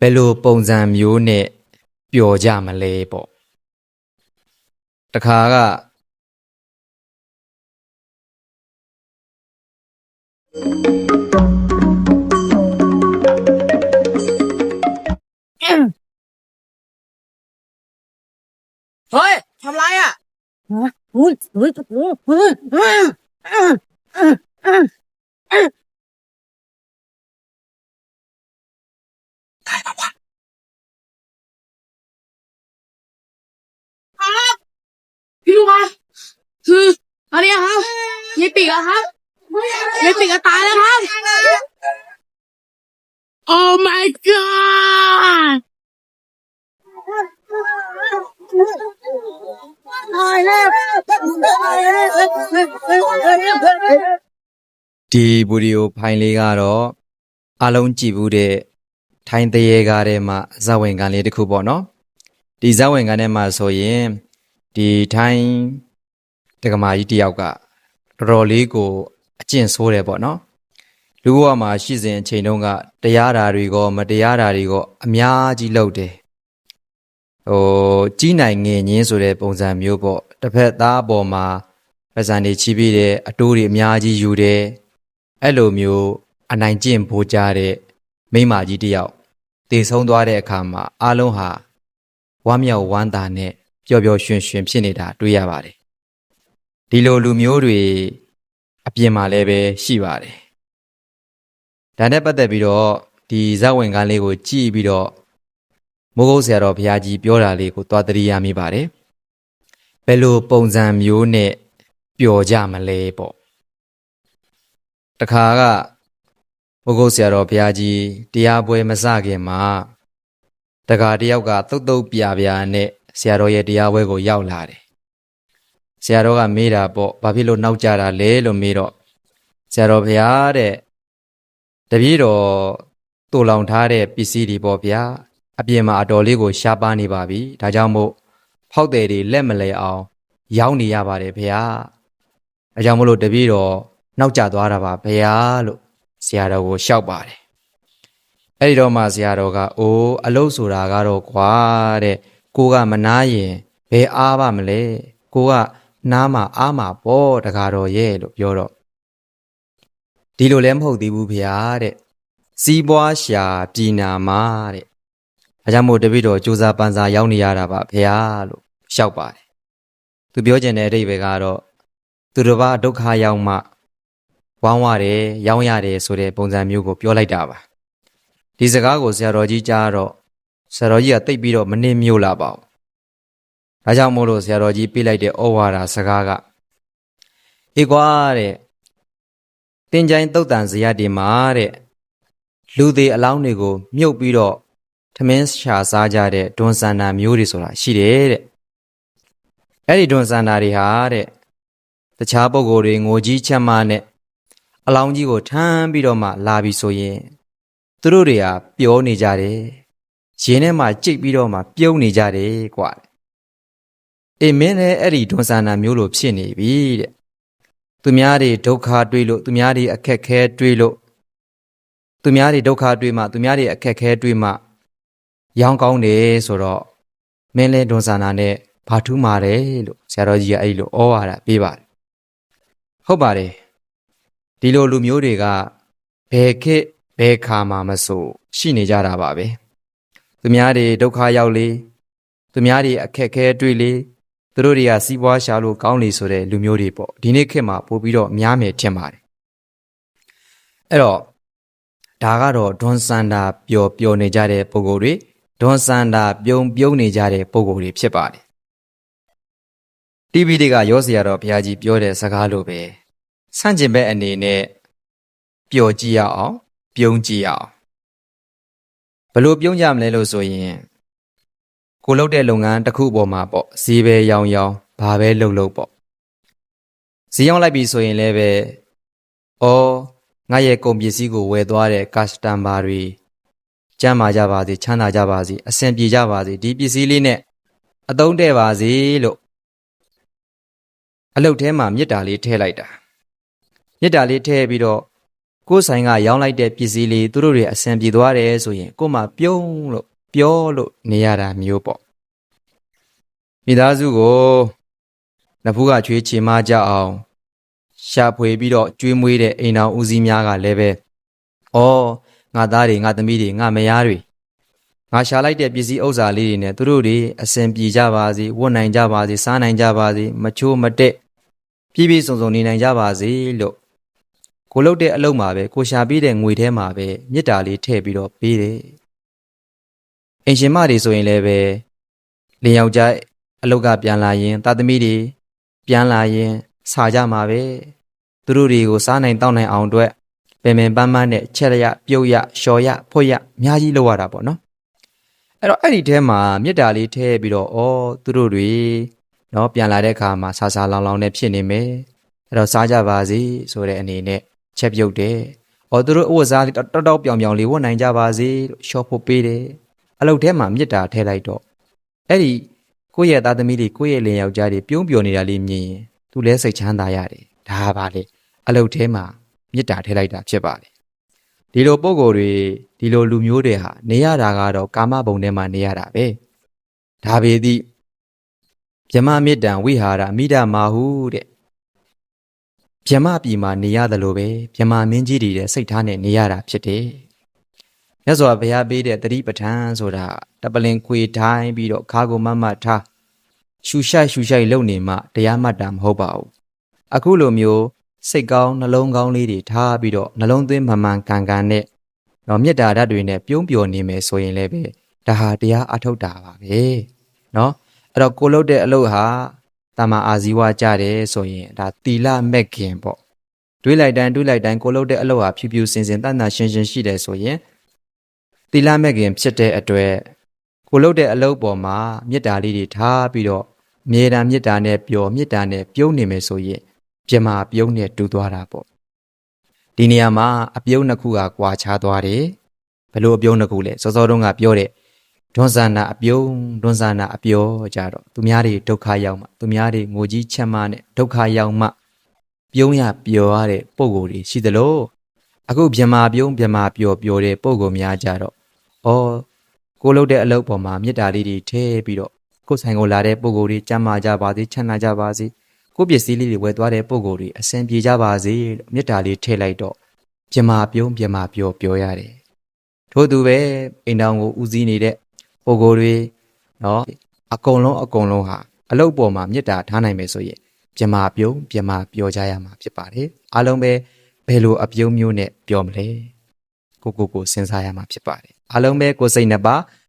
ဘယ်လိုပုံစံမျိုးနဲ့ပျော်ကြမလဲပေါ့တခါက เฮ้ยทำไรอ่ะเฮ้ยเฮ้ยเฮ้ยเฮ้ยเฮ้ย ยายปีกอะครับยายปีกอะตายแล้วครับ Oh my god ตายแล้วตายแล้ว ဒီဗီဒီယိုဖိုင်လေးကတော့အားလုံးကြည့်ဘူးတဲ့ထိုင်းတရေကားထဲမှာဇာဝင်ကန်လေးတစ်ခုပေါ့နော်ဒီဇာဝင်ကန်ထဲမှာဆိုရင်ဒီထိုင်းတက္ကမကြီးတယောက်က တော်တော်လေးကိုအကျင့်ဆိုးတယ်ပေါ့နော်လူဘဝမှာရှိစဉ်အချိန်တုန်းကတရားဓာတွေကောမတရားဓာတွေကောအများကြီးလုပ်တယ်ဟိုကြီးနိုင်ငင်ညင်းဆိုတဲ့ပုံစံမျိုးပေါ့တစ်ဖက်သားအပေါ်မှာပဇန်တွေချီးပြီးတယ်အတိုးတွေအများကြီးယူတယ်အဲ့လိုမျိုးအနိုင်ကျင့်ဖို့ကြတဲ့မိန်းမကြီးတစ်ယောက်တည်ဆုံးသွားတဲ့အခါမှာအားလုံးဟာဝမ်းမြောက်ဝမ်းသာနဲ့ပျော်ပျော်ရွှင်ရွှင်ဖြစ်နေတာတွေ့ရပါတယ် ဒီလိုလူမျိုးတွေအပြင်မှာလည်းပဲရှိပါတယ်ဒါနဲ့ပတ်သက်ပြီးတော့ဒီဇက်ဝင်ကန်းလေးကိုကြည့်ပြီးတော့မိုးကုတ်ဆရာတော်ဘုရားကြီးပြောတာလေးကိုသွားတရိယာမိပါတယ်ဘယ်လိုပုံစံမျိုးနဲ့ပျော်ကြမလဲပေါ့တခါကဘုဂုတ်ဆရာတော်ဘုရားကြီးတရားပွဲမစခင်မှာတခါတယောက်ကသုတ်တုတ်ပြပြနဲ့ဆရာတော်ရဲ့တရားပွဲကိုရောက်လာတယ် ဆရာတော်ကမေးတာပေါ့ဘာဖြစ်လို့နောက်ကြတာလဲလို့မေးတော့ဆရာတော်ဘုရားတဲ့တပည့်တော်တူလောင်ထားတဲ့ပစ္စည်းတွေပေါ့ဗျာအပြင်မှာအတော်လေးကိုရှားပါနေပါပြီဒါကြောင့်မို့ဖောက်တယ်တွေလက်မလဲအောင်ရောင်းနေရပါတယ်ဗျာအဲကြောင့်မလို့တပည့်တော်နောက်ကျသွားတာပါဘုရားလို့ဆရာတော်ကိုလျှောက်ပါတယ်အဲ့ဒီတော့မှဆရာတော်ကအိုးအလုတ်ဆိုတာကတော့ကွာတဲ့ကိုကမနာရင်ဘယ်အားပါမလဲကိုက နားမှာအားမှာပေါ့တကားတော်ရဲ့လို့ပြောတော့ဒီလိုလည်းမဟုတ်သေးဘူးဘုရားတဲ့စီးပွားရှာပြည်နာမှာတဲ့အဲကြောင့်မို့တပည့်တော်စူးစမ်းပန်းစားရောက်နေရတာပါဘုရားလို့လျှောက်ပါတယ်သူပြောချင်တဲ့အဓိပ္ပာယ်ကတော့သူတစ်ပါးဒုက္ခရောက်မှဝမ်းဝတယ်ရောင်းရတယ်ဆိုတဲ့ပုံစံမျိုးကိုပြောလိုက်တာပါဒီစကားကိုဆရာတော်ကြီးကြားတော့ဆရာတော်ကြီးကတိတ်ပြီးတော့မနှင်းမျိုးလာပါဘူး ဒါကြောင့်မို့လို့ဆရာတော်ကြီးပြလိုက်တဲ့ဩဝါဒစကားကအေးကွာတဲ့တင်ကြိုင်တုတ်တန်ဇယတ်ဒီမှာတဲ့လူသေးအလောင်းတွေကို မြုပ်ပြီးတော့ထမင်းရှာစားကြတဲ့ဒွန်ဆန္ဒမျိုးတွေဆိုတာရှိတယ်တဲ့အဲ့ဒီဒွန်ဆန္ဒတွေဟာတဲ့တခြားပုံကိုယ်တွေငိုကြီးချက်မနဲ့အလောင်းကြီးကိုထမ်းပြီးတော့မှလာပြီဆိုရင်သူတို့တွေကပျောနေကြတယ်။ရင်ထဲမှာကြိတ်ပြီးတော့မှပြုံးနေကြတယ်ကွာ။ အေးမင်းလည်းအဲ့ဒီဒွန်ဆန္ဒမျိုးလိုဖြစ်နေပြီတဲ့။သူများတွေဒုက္ခတွေ့လို့သူများတွေအခက်ခဲတွေ့လို့သူများတွေဒုက္ခတွေ့မှသူများတွေအခက်ခဲတွေ့မှရောင်းကောင်းတယ်ဆိုတော့မင်းလည်းဒွန်ဆန္ဒနဲ့ဘာထူးမာတယ်လို့ဆရာတော်ကြီးကအဲ့လိုဩဝါဒပေးပါတယ်။ဟုတ်ပါတယ်။ဒီလိုလူမျိုးတွေကဘယ်ခေတ်ဘယ်ခါမှမဆိုရှိနေကြတာပါပဲသူများတွေဒုက္ခရောက်လေသူများတွေအခက်အခဲတွေ့လေ သူတို့တွေကစီးပွားရှာလို့ကောင်းလေဆိုတဲ့လူမျိုးတွေပေါ့ဒီနေ့ခေတ်မှာပို့ပြီးတော့များမယ်ထင်ပါတယ်အဲ့တော့ဒါကတော့ဒွန်စန္ဒာပျော်ပျော်နေကြတဲ့ပုံကိုယ်တွေဒွန်စန္ဒာပြုံပြုံနေကြတဲ့ပုံကိုယ်တွေဖြစ်ပါတယ် TV တွေကရောစရာတော်ဘုရားကြီးပြောတဲ့စကားလိုပဲဆန့်ကျင်ဘက်အနေနဲ့ပျော်ကြည့်ရအောင် ပြုံးကြည့်ရအောင်ဘယ်လို့ပြုံးကြမလဲလို့ဆိုရင် ကိုလုပ်တဲ့လုပ်ငန်းတစ်ခုပေါ်မှာပေါ့ဈေးပဲရောင်းရောင်းဘာပဲလုပ်လုပ်ပေါ့ဈေးရောင်းလိုက်ပြီဆိုရင်လည်းပဲဩငါရဲ့ကုန်ပစ္စည်းကိုဝယ်သွားတဲ့ customer တွေကျမ်းမာကြပါစေချမ်းသာကြပါစေအဆင်ပြေကြပါစေဒီပစ္စည်းလေးနဲ့အသုံးတဲ့ပါစေလို့အလုပ်ထဲမှာမေတ္တာလေးထည့်လိုက်တာမြစ်တာလေးထည့်ပြီးတော့ကိုယ်ဆိုင်ကရောင်းလိုက်တဲ့ပစ္စည်းလေးသူတို့တွေအဆင်ပြေသွားတယ်ဆိုရင်ကို့မှာပြုံးလို့ ပြောလို့နေရတာမျိုးပေါ့မိသားစုကိုနဖူးကချွေးချေမကြအောင်ရှာဖွေပြီးတော့ကျွေးမွေးတဲ့အိမ်တော်ဦးစီးများကလည်းပဲဩငါသားတွေငါသမီးတွေငါမယားတွေငါရှာလိုက်တဲ့ပစ္စည်းဥစ္စာလေးတွေနဲ့သူတို့တွေအဆင်ပြေကြပါစေဝတ်နိုင်ကြပါစေစားနိုင်ကြပါစေမချိုးမတက်ပြည့်ပြည့်စုံစုံနေနိုင်ကြပါစေလို့ကိုလုတ်တဲ့အလုပ်မှာပဲကိုရှာပေးတဲ့ငွေထဲမှာပဲမြစ်တာလေးထည့်ပြီးတော့ပေးတယ်။ အင်ရှင်မတွေဆိုရင်လည်းပဲလင်ယောက်ျားအလုပ်ကပြန်လာရင်တာသမီတွေပြန်လာရင်စားကြမှာပဲ။သူတို့တွေကိုစားနိုင်တောက်နိုင်အောင်အတွက်ပင်ပင်ပန်းပန်းနဲ့ချက်ရပြုတ်ရလျှော်ရဖွတ်ရအများကြီးလုပ်ရတာပေါ့နော်။အဲ့တော့အဲ့ဒီထဲမှာမြစ်တာလေးထည့်ပြီးတော့ဩသူတို့တွေနော်ပြန်လာတဲ့အခါမှာဆာဆာလောင်လောင်နဲ့ဖြစ်နေမယ်။အဲ့တော့စားကြပါစေဆိုတဲ့အနေနဲ့ချက်ပြုတ်တယ်။အော်သူတို့အဝတ်စားလေးတောက်တောက်ပြောင်ပြောင်လေးဝတ်နိုင်ကြပါစေလို့ရှော့ဖို့ပေးတယ်။ အလုပ်ထဲမှာမြစ်တာထည့်လိုက်တော့အဲ့ဒီကိုယ့်ရဲ့သားသမီးတွေကိုယ့်ရဲ့လင်ယောက်ျားတွေပြုံးပြော်နေတာလေးမြင်ရင်သူလည်းစိတ်ချမ်းသာရတယ်။ဒါပါလေအလုပ်ထဲမှာမြစ်တာထည့်လိုက်တာဖြစ်ပါလေ။ဒီလိုပုံကိုယ်တွေဒီလိုလူမျိုးတွေဟာနေရတာကတော့ကာမဘုံထဲမှာနေရတာပဲ။ဒါပေသည်ဗြဟ္မမေတ္တံဝိဟာရမိဒ္ဓမာဟုတဲ့မြမပြည်မှာနေရတယ်လို့ပဲမြမမင်းကြီးတွေတဲ့စိတ်ထားနဲ့နေရတာဖြစ်တယ်။ မြတ်စွာဘုရားပေးတဲ့တတိပဋ္ဌာန်ဆိုတာတပလင်ခွေထိုင်းပြီးတော့ခါကိုမမတ်ထားရှူရှိုက်ရှူရှိုက်လုပ်နေမှတရားမှတ်တာမဟုတ်ပါဘူး။အခုလိုမျိုးစိတ်ကောင်းနှလုံးကောင်းလေးတွေထားပြီးတော့နှလုံးသွင်းမှန်မှန်ကန်ကန်နဲ့တော့မေတ္တာဓာတ်တွေနဲ့ပြုံးပျော်နေမယ်ဆိုရင်လည်းပဲဒါဟာတရားအထုတ်တာပါပဲ။နော်အဲ့တော့ကိုလုပ်တဲ့အလုပ်ဟာတမ္မာအာဇီဝကြတယ်ဆိုရင်ဒါတီလမက်ခင်ပေါ့တွေးလိုက်တိုင်းတွေးလိုက်တိုင်းကိုလုပ်တဲ့အလုပ်ဟာဖြူဖြူစင်စင်တန်တန်ရှင်းရှင်းရှိတယ်ဆိုရင် တီလမက်ခင်ဖြစ်တဲ့အတွက်ကိုလုပ်တဲ့အလုပ်ပေါ်မှာမေတ္တာလေးတွေထားပြီးတော့အမြဲတမ်းမေတ္တာနဲ့ပျော်မေတ္တာနဲ့ပြုံးနေမယ်ဆိုရင်ပြမပြုံးနဲ့တူသွားတာပေါ့ဒီနေရာမှာအပြုံးနှစ်ခုကကွာခြားသွားတယ်ဘယ်လိုအပြုံးနှစ်ခုလဲစောစောတုန်းကပြောတဲ့ဒွန်ဆာနာအပြုံးဒွန်ဆာနာအပြောကြတော့သူများတွေဒုက္ခရောက်မှသူများတွေငိုကြီးချက်မနဲ့ဒုက္ခရောက်မှပြုံးရပျော်ရတဲ့ပုံကိုယ်တွေရှိသလိုအခုမြမာပြုံးမြမာပျော်ပျော်တဲ့ပုံကိုယ်များကြတော့ ။အော်ကိုလုပ်တဲ့အလုပ်ပေါ်မှာမေတ္တာလေးတွေထည့်ပြီးတော့ကိုဆိုင်ကိုလာတဲ့ပုံကိုယ်တွေကြမ်းမာကြပါစေချမ်းသာကြပါစေကိုပစ္စည်းလေးတွေဝယ်သွားတဲ့ပုံကိုယ်တွေအဆင်ပြေကြပါစေလို့မေတ္တာလေးထည့်လိုက်တော့ပြမာပြုံးပြမာပြောပြောရတယ်။ထို့သူပဲအိမ်တော်ကိုဦးစီးနေတဲ့ပုံကိုယ်တွေနော်အကုန်လုံးအကုန်လုံးဟာအလုပ်ပေါ်မှာမေတ္တာထားနိုင်မယ်ဆိုရင်ပြမာပြုံးပြမာပြောကြရမှာဖြစ်ပါတယ်။အားလုံးပဲဘယ်လိုအပြုံးမျိုးနဲ့ပြောမလဲ။ ကိုကိုကိုစဉ်းစားရမှာဖြစ်ပါတယ်အားလုံးပဲကိုယ်စိတ်နှစ်ပါ